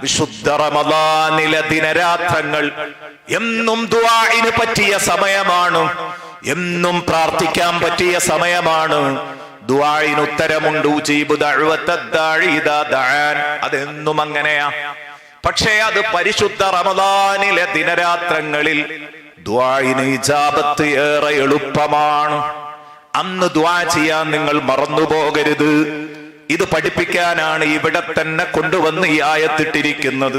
വിശുദ്ധ റമദാനിലെ ദിനരാത്രങ്ങൾ എന്നും ദുആഇന് പറ്റിയ സമയമാണ്. എന്നും പ്രാർത്ഥിക്കാൻ പറ്റിയ സമയമാണ്. ദുആഇന് ഉത്തരമുണ്ട് ഉജീബു ദഅൻ. അതെന്നും അങ്ങനെയാ. പക്ഷേ അത് പരിശുദ്ധ റമദാനിലെ ദിനരാത്രങ്ങളിൽ ദ്വായിന് ഇജാബത്ത് ഏറെ എളുപ്പമാണ്. അന്ന് ദ്വാ ചെയ്യാൻ നിങ്ങൾ മറന്നു മറന്നുപോകരുത്. ഇത് പഠിപ്പിക്കാനാണ് ഇവിടെ തന്നെ കൊണ്ടുവന്ന് ഈ ആയത്തിട്ടിരിക്കുന്നത്.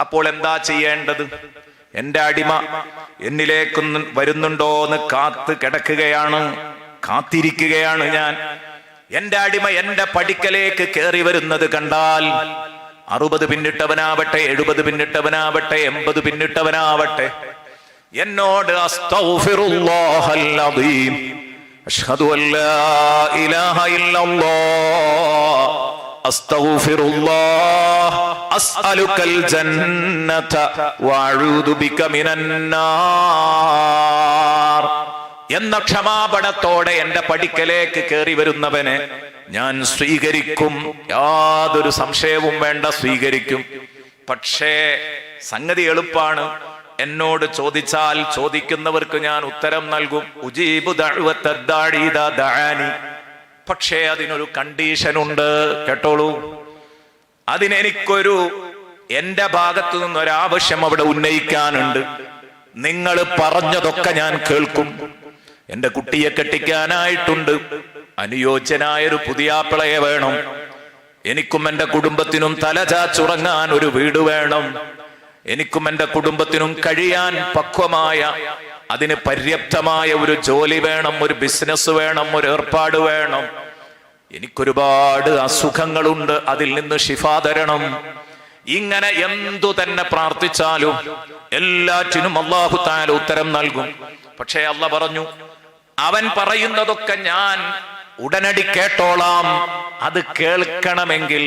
അപ്പോൾ എന്താ ചെയ്യേണ്ടത്? എന്റെ അടിമ എന്നിലേക്ക് വരുന്നുണ്ടോ എന്ന് കാത്ത് കിടക്കുകയാണ്. കാത്തിരിക്കുകയാണ് ഞാൻ. എന്റെ അടിമ എന്റെ പടിക്കലേക്ക് കയറി വരുന്നത് കണ്ടാൽ അറുപത് പിന്നിട്ടവനാവട്ടെ എഴുപത് പിന്നിട്ടവനാവട്ടെ എൺപത് പിന്നിട്ടവനാവട്ടെ. എന്നോട് അഷ്ഹദു എന്ന ക്ഷമാപണത്തോടെ എന്റെ പടിക്കലേക്ക് കയറി വരുന്നവനെ ഞാൻ സ്വീകരിക്കും. യാതൊരു സംശയവും വേണ്ട സ്വീകരിക്കും. പക്ഷേ സംഗതി എളുപ്പാണ്. എന്നോട് ചോദിച്ചാൽ ചോദിക്കുന്നവർക്ക് ഞാൻ ഉത്തരം നൽകും. ഉജീബു പക്ഷേ അതിനൊരു കണ്ടീഷൻ ഉണ്ട്. കേട്ടോളൂ. അതിനെനിക്കൊരു എന്റെ ഭാഗത്തു നിന്നൊരാവശ്യം അവിടെ ഉന്നയിക്കാനുണ്ട്. നിങ്ങൾ പറഞ്ഞതൊക്കെ ഞാൻ കേൾക്കും. എന്റെ കുട്ടിയെ കെട്ടിക്കാനായിട്ടുണ്ട്. അനുയോജ്യനായ ഒരു പുതിയാപ്പിളയെ വേണം. എനിക്കും എന്റെ കുടുംബത്തിനും തലചാച്ചുറങ്ങാൻ ഒരു വീട് വേണം. എനിക്കും എന്റെ കുടുംബത്തിനും കഴിയാൻ പക്വമായ അതിന് പര്യാപ്തമായ ഒരു ജോലി വേണം ഒരു ബിസിനസ് വേണം ഒരു ഏർപ്പാട് വേണം എനിക്കൊരുപാട് അസുഖങ്ങളുണ്ട് അതിൽ നിന്ന് ശിഫ തരണം ഇങ്ങനെ എന്തു തന്നെ പ്രാർത്ഥിച്ചാലും എല്ലാറ്റിനും അള്ളാഹു താല ഉത്തരം നൽകും പക്ഷേ അല്ല പറഞ്ഞു അവൻ പറയുന്നതൊക്കെ ഞാൻ ഉടനടി കേട്ടോളാം അത് കേൾക്കണമെങ്കിൽ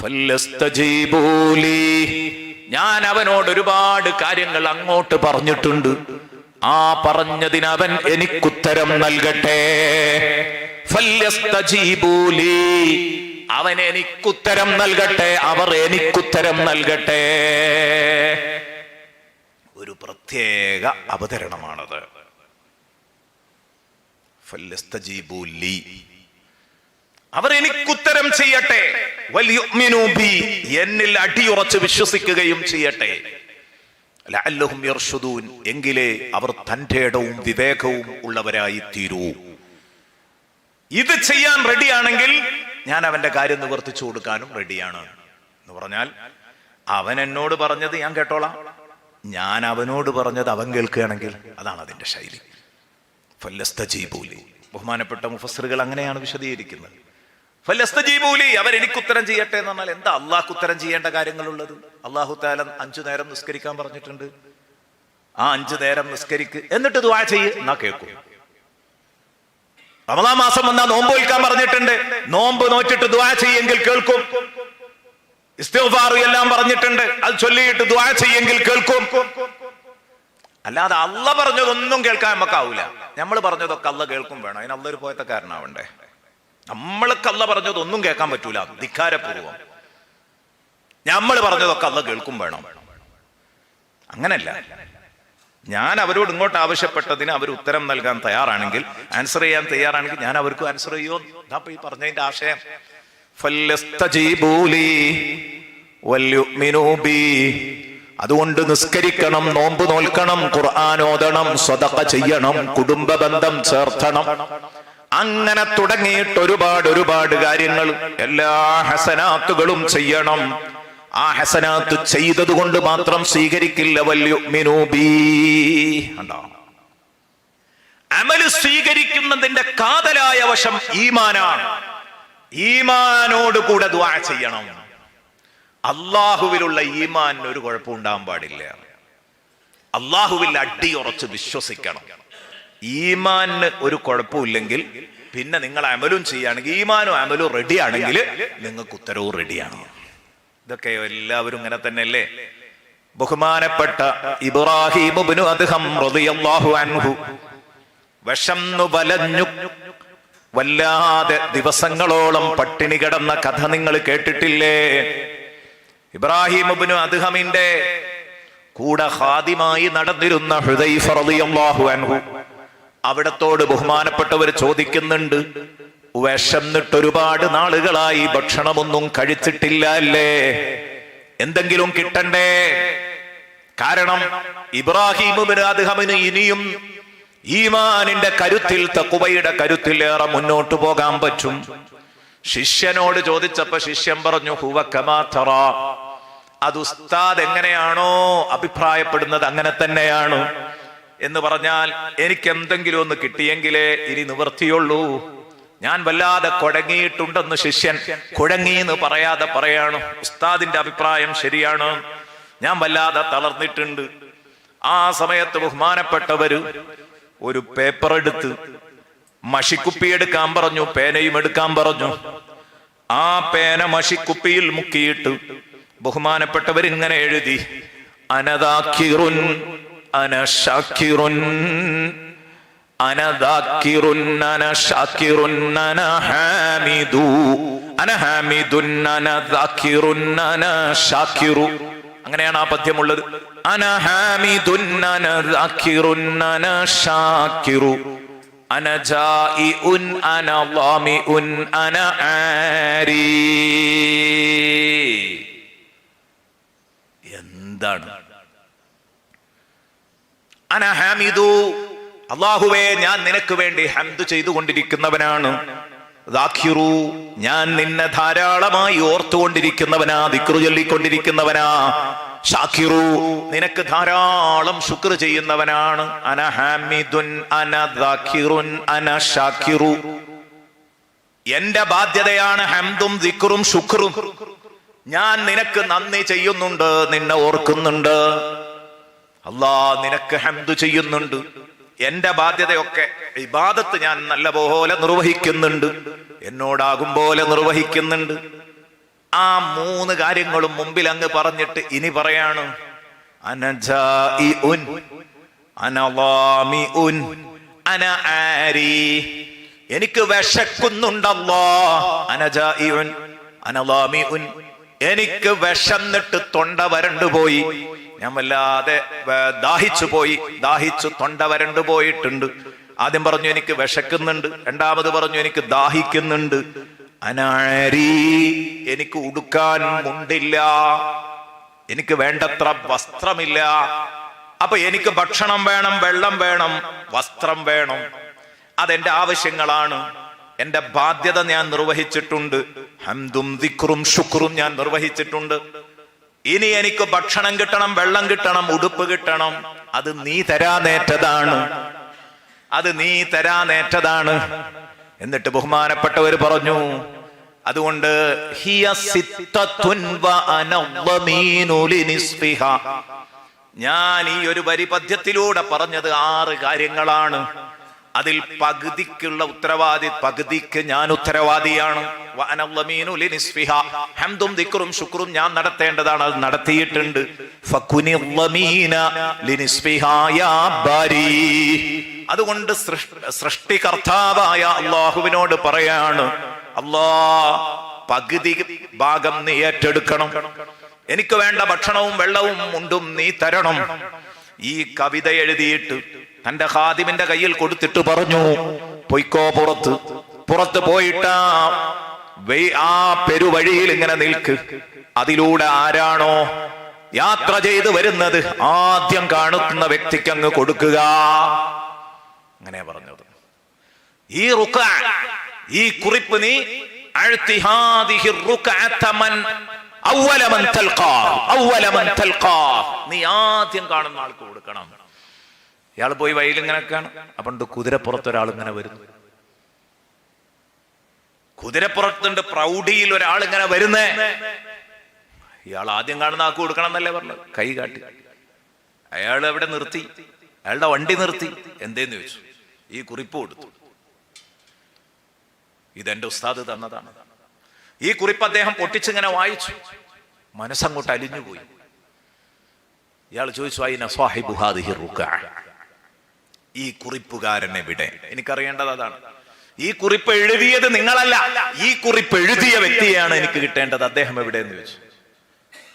ഫല്ലസ്തജീബൂലി. ഞാൻ അവനോട് ഒരുപാട് കാര്യങ്ങൾ അങ്ങോട്ട് പറഞ്ഞിട്ടുണ്ട്. ആ പറഞ്ഞതിന് അവൻ എനിക്കുത്തരം നൽകട്ടെ. അവൻ എനിക്കുത്തരം നൽകട്ടെ. അവർ എനിക്കുത്തരം നൽകട്ടെ. ഒരു പ്രത്യേക അവതരണമാണത്. ഫല്യസ്തജീബൂ ലീ. അവർ എനിക്കുത്തരം ചെയ്യട്ടെ. എന്നിൽ അടിയുറച്ച് വിശ്വസിക്കുകയും ചെയ്യട്ടെ. എങ്കിലേ അവർ തന്റെ ഇടവും വിവേകവും ഉള്ളവരായി തീരൂ ഇത് ചെയ്യാൻ റെഡിയാണെങ്കിൽ ഞാൻ അവന്റെ കാര്യം നിവർത്തിച്ചു കൊടുക്കാനും റെഡിയാണ്. എന്ന് പറഞ്ഞാൽ അവൻ എന്നോട് പറഞ്ഞത് ഞാൻ കേട്ടോളാം. ഞാൻ അവനോട് പറഞ്ഞത് അവൻ കേൾക്കുകയാണെങ്കിൽ അതാണ് അതിന്റെ ശൈലി. ഫല്ലസ്തജീബൂലി. ബഹുമാനപ്പെട്ട മുഫസറുകൾ അങ്ങനെയാണ് വിശദീകരിക്കുന്നത്. ഫല്ലസ്തജീബൂലി അവർ എനിക്ക് ഉത്തരം ചെയ്യട്ടെ എന്ന് പറഞ്ഞാൽ എന്താ അള്ളാഹ് ഉത്തരം ചെയ്യേണ്ട കാര്യങ്ങളുള്ളത്? അള്ളാഹു താല അഞ്ചു നേരം നിസ്കരിക്കാൻ പറഞ്ഞിട്ടുണ്ട്. ആ അഞ്ചു നേരം നിസ്കരിക്ക്. എന്നിട്ട് ദുആ ചെയ്യ്. എന്നാ കേൾക്കും. റമദാ മാസം വന്നാൽ നോമ്പ് വയ്ക്കാൻ പറഞ്ഞിട്ടുണ്ട്. നോമ്പ് നോറ്റിട്ട് ദുആ ചെയ്യെങ്കിൽ കേൾക്കും. ഇസ്തിഗ്ഫാർ എല്ലാം പറഞ്ഞിട്ടുണ്ട്. അത് ചൊല്ലിയിട്ട് ദുആ ചെയ്യെങ്കിൽ കേൾക്കും. അല്ലാതെ അല്ല പറഞ്ഞതൊന്നും കേൾക്കാൻ നമുക്കാവൂല നമ്മൾ പറഞ്ഞതൊക്കെ അല്ല കേൾക്കും വേണം. അതിന് ഒരു പോയത്തക്കാരനാവണ്ടേ? നമ്മൾക്ക് അല്ല പറഞ്ഞതൊന്നും കേൾക്കാൻ പറ്റൂല. ധിക്കാരപൂർവം. നമ്മൾ പറഞ്ഞതൊക്കെ അല്ല കേൾക്കും വേണം. അങ്ങനല്ല. ഞാൻ അവരോട് ഇങ്ങോട്ട് ആവശ്യപ്പെട്ടതിന് അവർ ഉത്തരം നൽകാൻ തയ്യാറാണെങ്കിൽ ആൻസർ ചെയ്യാൻ തയ്യാറാണെങ്കിൽ ഞാൻ അവർക്ക് ആൻസർ ചെയ്യോ. ഈ പറഞ്ഞതിന്റെ ആശയം. അതുകൊണ്ട് നിസ്കരിക്കണം നോമ്പ് നോൽക്കണം ഖുർആാനോദണം സ്വതക്ക ചെയ്യണം കുടുംബ ബന്ധം ചേർത്തണം. അങ്ങനെ തുടങ്ങിയിട്ട് ഒരുപാട് ഒരുപാട് കാര്യങ്ങൾ എല്ലാ ഹസനാത്തുകളും ചെയ്യണം. ആ ഹസനാത്ത് ചെയ്തത് കൊണ്ട് മാത്രം സ്വീകരിക്കില്ല വല്യുഅ്മിനൂ ബി. കണ്ടോ? അമൽ സ്വീകരിക്കുന്നതിന്റെ കാതലായ വശം ഈമാനാണ്. ഈമാനോട് കൂടെ ദ്വാ ചെയ്യണം. അള്ളാഹുവിലുള്ള ഈമാനിന് ഒരു കുഴപ്പം ഉണ്ടാകാൻ പാടില്ല അള്ളാഹുവിൽ അടിയുറച്ച് വിശ്വസിക്കണം. ഈമാനിന് ഒരു കുഴപ്പമില്ലെങ്കിൽ പിന്നെ നിങ്ങൾ അമലും ചെയ്യുകയാണെങ്കിൽ ഈമാനും അമലും റെഡിയാണെങ്കിൽ നിങ്ങൾക്ക് ഉത്തരവും റെഡിയാണ്. ഇതൊക്കെ എല്ലാവരും ഇങ്ങനെ തന്നെയല്ലേ? ബഹുമാനപ്പെട്ട ഇബ്രാഹിം അൻഹു വല്ലാതെ ദിവസങ്ങളോളം പട്ടിണി കിടന്ന കഥ നിങ്ങൾ കേട്ടിട്ടില്ലേ? ഇബ്രാഹിം ഇബ്നു അദ്ഹമിന്റെ കൂടെ ഹാദിമായി നടന്നിരുന്ന ഹുദൈഫ റളിയല്ലാഹു അൻഹു അവിടത്തോട് ബഹുമാനപ്പെട്ടവർ ചോദിക്കുന്നുണ്ട് വിശന്നിട്ട് ഒരുപാട് നാളുകളായി ഭക്ഷണമൊന്നും കഴിച്ചിട്ടില്ല അല്ലേ? എന്തെങ്കിലും കിട്ടണ്ടേ? കാരണം ഇബ്രാഹിം ഇബ്നു അദ്ഹമിന് ഇനിയും ഈമാനിന്റെ കരുത്തിൽ തക്കുവയുടെ കരുത്തിൽ ഏറെ മുന്നോട്ട് പോകാൻ പറ്റും. ശിഷ്യനോട് ചോദിച്ചപ്പോ ശിഷ്യൻ പറഞ്ഞു ഹുവ കമാ തറ? അത് ഉസ്താദ് എങ്ങനെയാണോ അഭിപ്രായപ്പെടുന്നത് അങ്ങനെ തന്നെയാണ്. എന്ന് പറഞ്ഞാൽ എനിക്ക് എന്തെങ്കിലും ഒന്ന് കിട്ടിയെങ്കിലേ ഇനി നിവർത്തിയുള്ളൂ ഞാൻ വല്ലാതെ കുഴങ്ങിയിട്ടുണ്ടെന്ന് ശിഷ്യൻ കുഴങ്ങി എന്ന് പറയാതെ പറയാണ് ഉസ്താദിന്റെ അഭിപ്രായം ശരിയാണ്. ഞാൻ വല്ലാതെ തളർന്നിട്ടുണ്ട്. ആ സമയത്ത് ബഹുമാനപ്പെട്ടവര് ഒരു പേപ്പർ എടുത്ത് മഷിക്കുപ്പി എടുക്കാൻ പറഞ്ഞു പേനയും എടുക്കാൻ പറഞ്ഞു. ആ പേന മഷിക്കുപ്പിയിൽ മുക്കിയിട്ട് ബഹുമാനപ്പെട്ടവരിങ്ങനെ എഴുതി അനദാക്കിറുൻ അനശാക്കിറു അങ്ങനെയാണ് ആ പദ്യമുള്ളത്. അനഹാമിദുൻ അന അള്ളാഹുവേ ഞാൻ നിനക്ക് വേണ്ടി ഹംദ് ചെയ്തുകൊണ്ടിരിക്കുന്നവനാണ്. ദാഖിറു ഞാൻ നിന്നെ ധാരാളമായി ഓർത്തുകൊണ്ടിരിക്കുന്നവനാ ദിക്റു ചൊല്ലിക്കൊണ്ടിരിക്കുന്നവനാ. ഷാഖിറു നിനക്ക് ധാരാളം ശുക്ർ ചെയ്യുന്നവനാണ്. അന ഹാമിദുൻ അന അന എന്റെ ബാധ്യതയാണ് ഹംദും ദിക്റും ശുക്റും. ഞാൻ നിനക്ക് നന്ദി ചെയ്യുന്നുണ്ട് നിന്നെ ഓർക്കുന്നുണ്ട്. അല്ലാ നിനക്ക് ഹംദ് ചെയ്യുന്നുണ്ട്. എന്റെ ബാധ്യതയൊക്കെ ഇബാദത്ത് ഞാൻ നല്ല പോലെ നിർവഹിക്കുന്നുണ്ട്. എന്നോടാകും പോലെ നിർവഹിക്കുന്നുണ്ട്. ആ മൂന്ന് കാര്യങ്ങളും മുമ്പിൽ അങ്ങ് പറഞ്ഞിട്ട് ഇനി പറയാണ്. എനിക്ക് വിശക്കുന്നുണ്ടല്ലോ. അനജാഇഉൻ, അനളാമിഉൻ. എനിക്ക് വിശന്നിട്ട് തൊണ്ട വരണ്ടു പോയി ഞാൻ വല്ലാതെ ദാഹിച്ചു പോയി. ദാഹിച്ചു തൊണ്ട വരണ്ടു പോയിട്ടുണ്ട്. ആദ്യം പറഞ്ഞു എനിക്ക് വിശക്കുന്നുണ്ട്. രണ്ടാമത് പറഞ്ഞു എനിക്ക് ദാഹിക്കുന്നുണ്ട്. അനാരി എനിക്ക് ഉടുക്കാൻ മുണ്ടില്ല. എനിക്ക് വേണ്ടത്ര വസ്ത്രമില്ല. അപ്പൊ എനിക്ക് ഭക്ഷണം വേണം വെള്ളം വേണം വസ്ത്രം വേണം. അതെന്റെ ആവശ്യങ്ങളാണ്. എന്റെ ബാധ്യത ഞാൻ നിർവഹിച്ചിട്ടുണ്ട്. ഹംദും ദിക്റും ശുക്റും ഞാൻ നിർവഹിച്ചിട്ടുണ്ട്. ഇനി എനിക്ക് ഭക്ഷണം കിട്ടണം വെള്ളം കിട്ടണം ഉടുപ്പ് കിട്ടണം. അത് നീ തരാനേറ്റതാണ്. അത് നീ തരാനേറ്റതാണ്. എന്നിട്ട് ബഹുമാനപ്പെട്ടവർ പറഞ്ഞു അതുകൊണ്ട്. ഞാൻ ഈ ഒരു പരിപഥ്യത്തിലൂടെ പറഞ്ഞത് ആറ് കാര്യങ്ങളാണ്. അതിൽ പകുതിക്കുള്ള ഉത്തരവാദി പകുതിക്ക് ഞാൻ ഉത്തരവാദിയാണ്. ഹംദും ശുക്റും ഞാൻ നടത്തേണ്ടതാണ്. അത് നടത്തിയിട്ടുണ്ട്. അതുകൊണ്ട് സൃഷ്ടികർത്താവായ അള്ളാഹുവിനോട് പറയാണ് അള്ളാ പകുതി ഭാഗം നീ ഏറ്റെടുക്കണം. എനിക്ക് വേണ്ട ഭക്ഷണവും വെള്ളവും മുണ്ടും നീ തരണം. ഈ കവിത എഴുതിയിട്ട് തന്റെ ഹാദിമിന്റെ കയ്യിൽ കൊടുത്തിട്ട് പറഞ്ഞു പൊയ്ക്കോ പുറത്ത്. പുറത്ത് പോയിട്ട് ആ പെരുവഴിയിൽ ഇങ്ങനെ നിൽക്ക്. അതിലൂടെ ആരാണോ യാത്ര ചെയ്ത് വരുന്നത് ആദ്യം കാണുന്ന വ്യക്തിക്ക് അങ്ങ് കൊടുക്കുക. അങ്ങനെ പറഞ്ഞത്. ഈ റുക്ക ഈ കുറിപ്പ് നീ നീ ആദ്യം കാണുന്ന ആൾക്ക് കൊടുക്കണം. ഇയാൾ പോയി വയലിങ്ങനെ കാണും അപ്പണ്ട് കുതിരപ്പുറത്ത് ഒരാൾ ഇങ്ങനെ വരുന്നു. കുതിരപ്പുറത്തുണ്ട് പ്രൗഢിയിൽ ഒരാൾ ഇങ്ങനെ വരുന്നേ. ഇയാൾ ആദ്യം കാണുന്ന ആൾക്ക് കൊടുക്കണം എന്നല്ലേ പറഞ്ഞത്? കൈ കാട്ടി. അയാൾ അവിടെ നിർത്തി. അയാളുടെ വണ്ടി നിർത്തി. എന്തേന്ന് ചോദിച്ചു? ഈ കുറിപ്പ് കൊടുത്തു. ഇതെന്റെ ഉസ്താദ് തന്നതാണ്. ഈ കുറിപ്പ് അദ്ദേഹം പൊട്ടിച്ചിങ്ങനെ വായിച്ചു. മനസ്സങ്ങോട്ട് അലിഞ്ഞുപോയി. ഇയാൾ ചോദിച്ചു റുക്അ. ഈ കുറിപ്പുകാരൻ എവിടെ എനിക്കറിയേണ്ടത് അതാണ്. ഈ കുറിപ്പ് എഴുതിയത് നിങ്ങളല്ല. ഈ കുറിപ്പ് എഴുതിയ വ്യക്തിയാണ് എനിക്ക് കിട്ടേണ്ടത്. അദ്ദേഹം എവിടെ എന്ന് വെച്ചു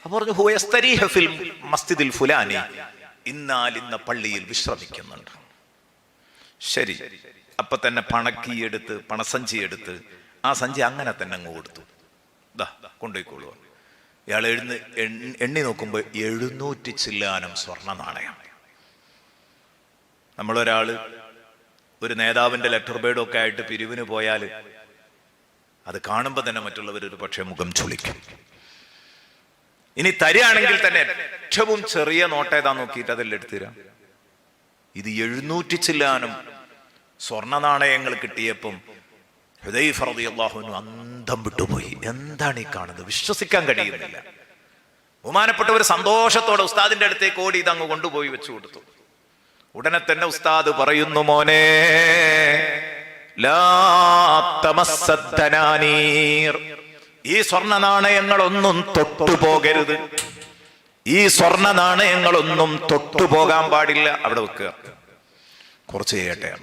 അപ്പൊ പറഞ്ഞു "ഹുവ ഫിൽ മസ്ജിദിൽ ഫുലാനി. ഇന്നാലിന്ന പള്ളിയിൽ വിശ്രമിക്കുന്നുണ്ട്. ശരി. അപ്പൊ തന്നെ പണക്കി എടുത്ത് പണസഞ്ചി എടുത്ത് ആ സഞ്ചി അങ്ങനെ തന്നെ അങ്ങ് കൊടുത്തു. ദാ കൊണ്ടുപോയിക്കോളൂ ഇയാൾ എഴുന്ന് എണ്ണി- എണ്ണി നോക്കുമ്പോൾ എഴുന്നൂറ്റി ചില്ലാനം സ്വർണ നാണയം നമ്മളൊരാൾ ഒരു നേതാവിന്റെ ലെറ്റർ ബേഡൊക്കെ ആയിട്ട് പിരിവിന് പോയാൽ അത് കാണുമ്പോൾ തന്നെ മറ്റുള്ളവർ ഒരു പക്ഷേ മുഖം ചുളിക്കും. ഇനി തരികയാണെങ്കിൽ തന്നെ ഏറ്റവും ചെറിയ നോട്ട് ഏതാ നോക്കിയിട്ട് അതിൽ എടുത്തുതരാം? ഇത് എഴുന്നൂറ്റി ചില്ലാനും സ്വർണ നാണയങ്ങൾ കിട്ടിയപ്പം ഹുദൈഫ റളിയല്ലാഹുവിനു അന്തം വിട്ടുപോയി. എന്താണ് ഈ കാണുന്നത്? വിശ്വസിക്കാൻ കഴിയുന്നില്ല. ബഹുമാനപ്പെട്ട ഒരു സന്തോഷത്തോടെ ഉസ്താദിന്റെ അടുത്തേക്ക് ഓടി ഇത് അങ്ങ് കൊണ്ടുപോയി വെച്ചു കൊടുത്തു. ഉടനെ തന്നെ ഉസ്താദ് പറയുന്നു മോനെ. ഈ സ്വർണ നാണയങ്ങളൊന്നും തൊട്ടുപോകരുത്. ഈ സ്വർണ നാണയങ്ങളൊന്നും തൊട്ടുപോകാൻ പാടില്ല. അവിടെ വെക്കുക. കുറച്ച് ചെയ്യട്ടെ.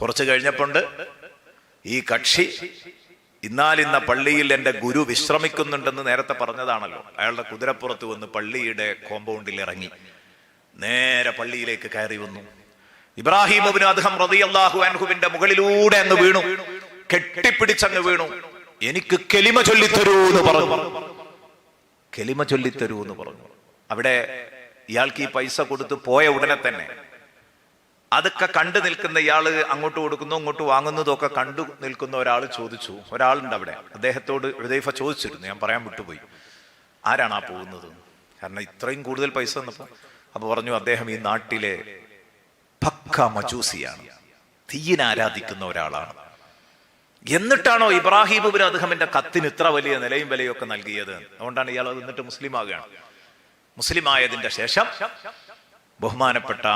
കുറച്ച് കഴിഞ്ഞപ്പോണ്ട് ഈ കക്ഷി ഇന്നാലിന്ന പള്ളിയിൽ എന്റെ ഗുരു വിശ്രമിക്കുന്നുണ്ടെന്ന് നേരത്തെ പറഞ്ഞതാണല്ലോ. അയാളുടെ കുതിരപ്പുറത്ത് വന്ന് പള്ളിയുടെ കോമ്പൗണ്ടിൽ ഇറങ്ങി. നേരെ പള്ളിയിലേക്ക് കയറി വന്നു. ഇബ്രാഹിം അബിന് അദ്ദേഹം റതിയല്ലാഹു അൻഹുവിന്റെ മുകളിലൂടെ അങ്ങ് വീണു. കെട്ടിപ്പിടിച്ചങ്ങ് വീണു. എനിക്ക് കെലിമ ചൊല്ലിത്തരൂ എന്ന് പറഞ്ഞു. കെലിമ ചൊല്ലിത്തരൂ എന്ന് പറഞ്ഞു. അവിടെ ഇയാൾക്ക് ഈ പൈസ കൊടുത്ത് പോയ ഉടനെ തന്നെ അതൊക്കെ കണ്ടു നിൽക്കുന്ന ഇയാൾ അങ്ങോട്ട് കൊടുക്കുന്നു അങ്ങോട്ട് വാങ്ങുന്നതും ഒക്കെ കണ്ടു നിൽക്കുന്ന ഒരാൾ ചോദിച്ചു. ഒരാളുണ്ട് അവിടെ. അദ്ദേഹത്തോട് ഹൃദയഫ ചോദിച്ചിരുന്നു. ഞാൻ പറയാൻ വിട്ടുപോയി. ആരാണ് ആ പോകുന്നത്? കാരണം ഇത്രയും കൂടുതൽ പൈസ തന്നപ്പോ അപ്പൊ പറഞ്ഞു അദ്ദേഹം ഈ നാട്ടിലെ പക്ക മജൂസിയാണ്. തീയിനെ ആരാധിക്കുന്ന ഒരാളാണ്. എന്നിട്ടാണോ ഇബ്രാഹിം ഇബ്നു അദ്ദേഹത്തിന്റെ കത്തിന് ഇത്ര വലിയ നിലയും വിലയും ഒക്കെ നൽകിയത്? അതുകൊണ്ടാണ് ഇയാൾ എന്നിട്ട് മുസ്ലിം ആകുകയാണ് മുസ്ലിം ആയതിന്റെ ശേഷം ബഹുമാനപ്പെട്ട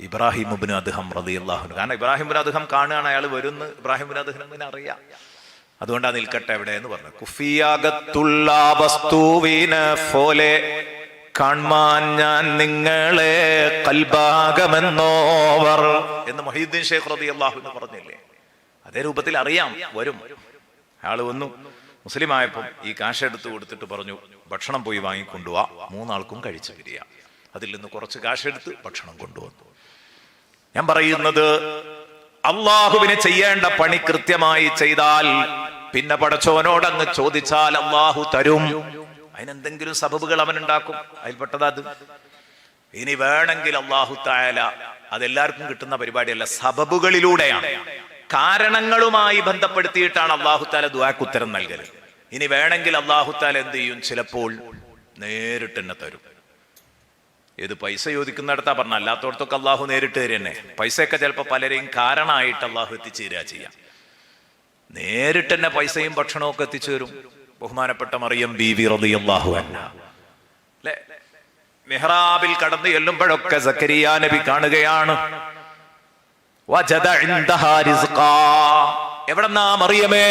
ഇബ്രാഹിം ഇബ്നു അദ്ദേഹം റളിയല്ലാഹു കാരണം ഇബ്രാഹിം ഇബ്നു അദ്ദേഹം കാണുകയാണ് അയാൾ വരുന്നു. ഇബ്രാഹിം ഇബ്നു അദ്ദേഹത്തിന് അറിയാം? അതുകൊണ്ടാ നിൽക്കട്ടെ എവിടെ എന്ന് പറഞ്ഞു കുഫിയാകത്തുള്ള വസ്തുവിനെ കാൺമാൻ ഞാൻ നിങ്ങളെ കൽഭാഗമെന്നോവർ. എന്ന് മൊഹീദ്ദീൻ ഷേഖ് റബി അള്ളാഹു എന്ന് പറഞ്ഞില്ലേ? അതേ രൂപത്തിൽ അറിയാം വരും. അയാൾ വന്നു. മുസ്ലിം ആയപ്പം ഈ കാശ് എടുത്ത് കൊടുത്തിട്ട് പറഞ്ഞു ഭക്ഷണം പോയി വാങ്ങിക്കൊണ്ടുവാ. മൂന്നാൾക്കും കഴിച്ചു വരിക അതിൽ നിന്ന് കുറച്ച് കാശ് എടുത്ത് ഭക്ഷണം കൊണ്ടുവന്നു. ഞാൻ പറയുന്നത് അള്ളാഹുവിനെ ചെയ്യേണ്ട പണി കൃത്യമായി ചെയ്താൽ പിന്നെ പടച്ചോനോടങ്ങ് ചോദിച്ചാൽ അള്ളാഹു തരും. അതിനെന്തെങ്കിലും സബബുകൾ അവൻ ഉണ്ടാക്കും അതിൽപ്പെട്ടത് അത് ഇനി വേണമെങ്കിൽ അള്ളാഹു തായാല അതെല്ലാവർക്കും കിട്ടുന്ന പരിപാടിയല്ല സബബുകളിലൂടെയാണ്. കാരണങ്ങളുമായി ബന്ധപ്പെടുത്തിയിട്ടാണ് അള്ളാഹു താല ദുആക്ക് ഉത്തരം നൽകൽ. ഇനി വേണമെങ്കിൽ അള്ളാഹു താല എന്ത് ചെയ്യും? ചിലപ്പോൾ നേരിട്ട് തന്നെ തരും. ഏത് പൈസ ചോദിക്കുന്നിടത്താ പറഞ്ഞ അല്ലാത്തടത്തൊക്കെ അള്ളാഹു നേരിട്ട് തരും തന്നെ പൈസയൊക്കെ ചിലപ്പോൾ പലരെയും കാരണമായിട്ട് അള്ളാഹു എത്തിച്ചേരുക ചെയ്യാം. നേരിട്ട് തന്നെ പൈസയും ഭക്ഷണവും ഒക്കെ എത്തിച്ചു തരും. ബഹുമാനപ്പെട്ട മറിയം ബി വി റളിയല്ലാഹു അൻഹ. മെഹ്റാബിൽ കടന്നു ചെല്ലുമ്പോഴൊക്കെ സക്കരിയ നബി കാണുകയാണ്. എവിടെന്നാ മറിയമേ?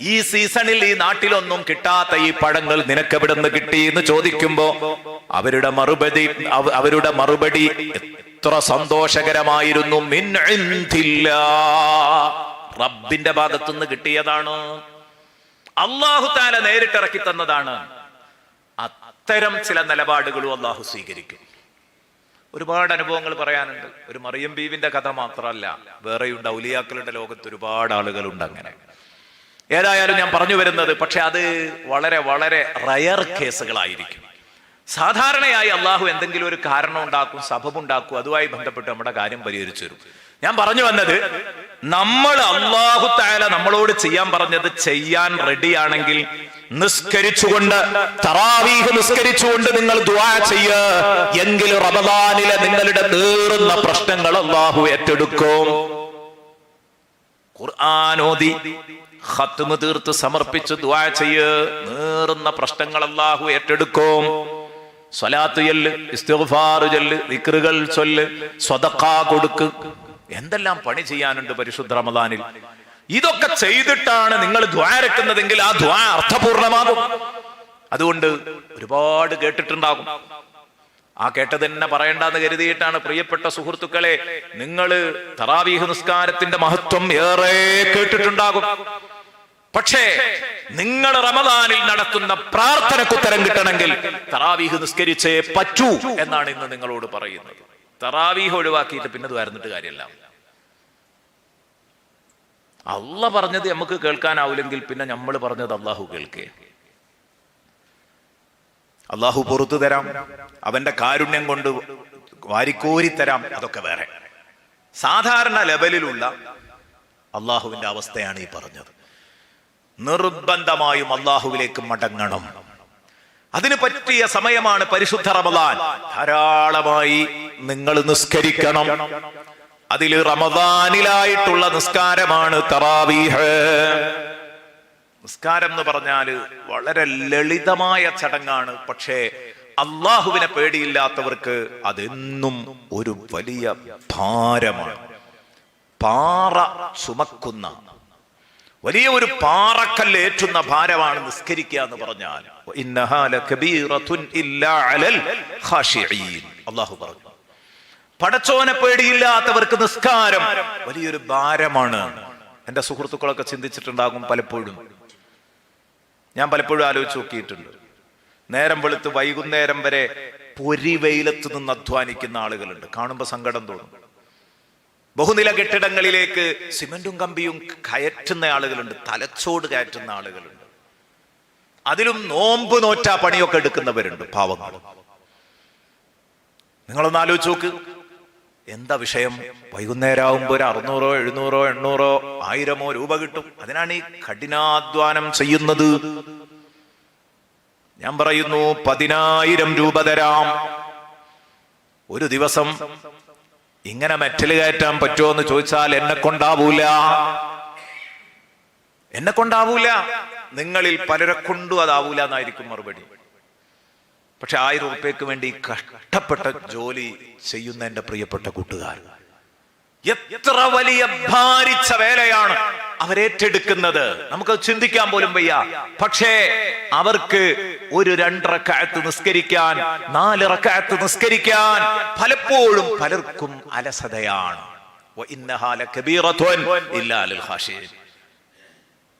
ഈ സീസണിൽ ഈ നാട്ടിലൊന്നും കിട്ടാത്ത ഈ പഴങ്ങൾ നിനക്ക് എവിടെ നിന്ന് കിട്ടി എന്ന് ചോദിക്കുമ്പോ അവരുടെ മറുപടി അവരുടെ മറുപടി എത്ര സന്തോഷകരമായിരുന്നു. റബ്ബിന്റെ ഭാഗത്തുനിന്ന് കിട്ടിയതാണ്. അള്ളാഹു താല നേരിട്ടിറക്കി തന്നതാണ്. അത്തരം ചില നിലപാടുകളും അള്ളാഹു സ്വീകരിക്കും. ഒരുപാട് അനുഭവങ്ങൾ പറയാനുണ്ട്. ഒരു മറിയം ബീവിന്റെ കഥ മാത്രമല്ല വേറെയുണ്ട് ഔലിയാക്കളുടെ ലോകത്ത് ഒരുപാട് ആളുകളുണ്ട് അങ്ങനെ. ഏതായാലും ഞാൻ പറഞ്ഞു വരുന്നത് പക്ഷെ അത് വളരെ വളരെ റയർ കേസുകളായിരിക്കും. സാധാരണയായി അള്ളാഹു എന്തെങ്കിലും ഒരു കാരണം ഉണ്ടാക്കും സഭമുണ്ടാക്കും അതുമായി ബന്ധപ്പെട്ട് നമ്മുടെ കാര്യം പരിഹരിച്ചു തരും. ഞാൻ പറഞ്ഞു വന്നത് നമ്മൾ അള്ളാഹു താല നമ്മളോട് ചെയ്യാൻ പറഞ്ഞത് ചെയ്യാൻ റെഡിയാണെങ്കിൽ നിസ്കരിച്ചുകൊണ്ട് തറാവീഹ് നിസ്കരിച്ചുകൊണ്ട് നിങ്ങൾ ദുആ ചെയ്യ. എങ്കിൽ റമദാനിലെ നിങ്ങളുടെ തീർന്ന പ്രശ്നങ്ങൾ അള്ളാഹു ഏറ്റെടുക്കും. ഖുർആാനോദി ഖത്മ് തീർത്ത് സമർപ്പിച്ച് ദുആ ചെയ്യ്. നേറുന്ന പ്രശ്നങ്ങൾ അള്ളാഹു ഏറ്റെടുക്കും. സ്വലാത്ത് ചൊല്ല് ഇസ്തിഗ്ഫാർ ചൊല്ല് വിക്റുകൾ ചൊല്ല് സ്വതക്ക കൊടുക്ക്. എന്തെല്ലാം പണി ചെയ്യാനുണ്ട് പരിശുദ്ധ റമദാനിൽ? ഇതൊക്കെ ചെയ്തിട്ടാണ് നിങ്ങൾ ദ്വാരക്കുന്നതെങ്കിൽ ആ ദ്വാ അർത്ഥപൂർണമാകും. അതുകൊണ്ട് ഒരുപാട് കേട്ടിട്ടുണ്ടാകും. ആ കേട്ടത് തന്നെ പറയണ്ടെന്ന് കരുതിയിട്ടാണ് പ്രിയപ്പെട്ട സുഹൃത്തുക്കളെ നിങ്ങൾ തറാവീഹ് നിസ്കാരത്തിന്റെ മഹത്വം ഏറെ കേട്ടിട്ടുണ്ടാകും. പക്ഷേ നിങ്ങൾ റമദാനിൽ നടത്തുന്ന പ്രാർത്ഥനക്കുത്തരം കിട്ടണമെങ്കിൽ തറാവീഹ് നിസ്കരിച്ചേ പറ്റൂ എന്നാണ് ഇന്ന് നിങ്ങളോട് പറയുന്നത്. തറാവീഹ് ഒഴിവാക്കിയിട്ട് പിന്നെ ഇത് വരുന്നിട്ട് കാര്യമല്ല. അള്ള പറഞ്ഞത് നമുക്ക് കേൾക്കാനാവില്ലെങ്കിൽ പിന്നെ നമ്മൾ പറഞ്ഞത് അള്ളാഹു കേൾക്കേ. അള്ളാഹു പുറത്തു തരാം അവന്റെ കാരുണ്യം കൊണ്ട് വാരിക്കോരി തരാം അതൊക്കെ വേറെ. സാധാരണ ലെവലിലുള്ള അള്ളാഹുവിന്റെ അവസ്ഥയാണ് ഈ പറഞ്ഞത്. നിർബന്ധമായും അള്ളാഹുവിലേക്ക് മടങ്ങണം. അതിന് പറ്റിയ സമയമാണ് പരിശുദ്ധ റമദാൻ. ധാരാളമായി നിങ്ങൾ നിസ്കരിക്കണം. അതിൽ റമദാനിലായിട്ടുള്ള നിസ്കാരമാണ് തറാവീഹ്. നിസ്കാരം എന്ന് പറഞ്ഞാൽ വളരെ ലളിതമായ ചടങ്ങാണ്. പക്ഷേ അള്ളാഹുവിനെ പേടിയില്ലാത്തവർക്ക് അതെന്നും ഒരു വലിയ ഭാരമാണ്. പാറ ചുമക്കുന്ന വലിയ ഒരു പാറക്കല്ല് ഏറ്റുന്ന ഭാരമാണ് നിസ്കരിക്കുക എന്ന് പറഞ്ഞാൽ. അള്ളാഹു പറഞ്ഞു. പടച്ചോനെ പേടിയില്ലാത്തവർക്ക് നിസ്കാരം. വലിയൊരു ഭാരമാണ്. എന്റെ സുഹൃത്തുക്കളൊക്കെ ചിന്തിച്ചിട്ടുണ്ടാകും പലപ്പോഴും. ഞാൻ പലപ്പോഴും ആലോചിച്ച് നോക്കിയിട്ടുണ്ട്. നേരം വെളുത്ത് വൈകുന്നേരം വരെ പൊരി വെയിലത്ത് നിന്ന് അധ്വാനിക്കുന്ന ആളുകളുണ്ട്. കാണുമ്പോൾ സങ്കടം തോന്നും. ബഹുനില കെട്ടിടങ്ങളിലേക്ക് സിമന്റും കമ്പിയും കയറ്റുന്ന ആളുകളുണ്ട്. തലച്ചോട് കയറ്റുന്ന ആളുകളുണ്ട്. അതിലും നോമ്പ് നോറ്റാ പണിയൊക്കെ എടുക്കുന്നവരുണ്ട് പാവങ്ങൾ. നിങ്ങളൊന്ന് ആലോചിച്ച് നോക്ക്. എന്താ വിഷയം? വൈകുന്നേരം ആവുമ്പോ ഒരു അറുന്നൂറോ എഴുന്നൂറോ എണ്ണൂറോ ആയിരമോ രൂപ കിട്ടും. അതിനാണ് ഈ കഠിനാധ്വാനം ചെയ്യുന്നത്. ഞാൻ പറയുന്നു പതിനായിരം രൂപ തരാം. ഒരു ദിവസം ഇങ്ങനെ മെറ്റൽ കയറ്റാൻ പറ്റുമോ എന്ന് ചോദിച്ചാൽ എന്നെ കൊണ്ടാവൂല. എന്നെ കൊണ്ടാവൂല. നിങ്ങളിൽ പലരെ കൊണ്ടും അതാവൂല എന്നായിരിക്കും മറുപടി. പക്ഷെ ആയിരം ഉറുപ്പ്യക്ക് വേണ്ടി കഷ്ടപ്പെട്ട ജോലി ചെയ്യുന്ന എന്റെ പ്രിയപ്പെട്ട കൂട്ടുകാർ. എത്ര വലിയ ഭാരിച്ച വേലയാണ് അവരേറ്റെടുക്കുന്നത് നമുക്ക് ചിന്തിക്കാൻ പോലും വയ്യ. പക്ഷേ അവർക്ക് ഒരു രണ്ടറക്കാലത്ത് നിസ്കരിക്കാൻ നാലിറക്കായത്ത് നിസ്കരിക്കാൻ പലപ്പോഴും പലർക്കും അലസതയാണ്. വഇന്നഹാ ലകബീറത്തുൻ ഇല്ലാ ലിൽ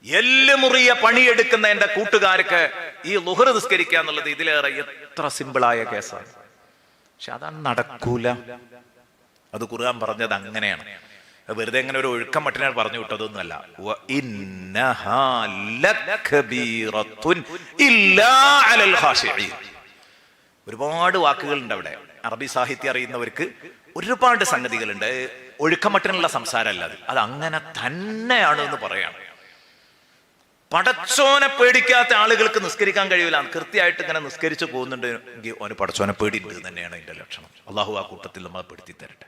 ഖാശിഈൻ. എല്ല് മുറിയ പണിയെടുക്കുന്ന എന്റെ കൂട്ടുകാർക്ക് ഈ ലുഹർ നിസ്കരിക്കുക എന്നുള്ളത് ഇതിലേറെ എത്ര സിമ്പിളായ കേസാണ്. പക്ഷെ അതാണ് നടക്കൂല. അത് കുറുകാൻ പറഞ്ഞത് അങ്ങനെയാണ്. വെറുതെ അങ്ങനെ ഒരു ഒഴുക്കം മട്ടിനാണ് പറഞ്ഞു വിട്ടതൊന്നുമല്ല. ഒരുപാട് വാക്കുകളുണ്ട് അവിടെ. അറബി സാഹിത്യം അറിയുന്നവർക്ക് ഒരുപാട് സംഗതികളുണ്ട്. ഒഴുക്കമട്ടിനുള്ള സംസാരമല്ല അത്. അത് അങ്ങനെ തന്നെയാണ് എന്ന് പറയാണ്. പടച്ചോനെ പേടിക്കാത്ത ആളുകൾക്ക് നിസ്കരിക്കാൻ കഴിയില്ല കൃത്യമായിട്ട് ഇങ്ങനെ നിസ്കരിച്ചു പോകുന്നുണ്ട് ഓന് പടച്ചോനെ പേടിയുണ്ട് തന്നെയാണ് എന്റെ ലക്ഷണം. അള്ളാഹു ആ കൂട്ടത്തിൽ നമ്മളെ പെടുത്തി തരട്ടെ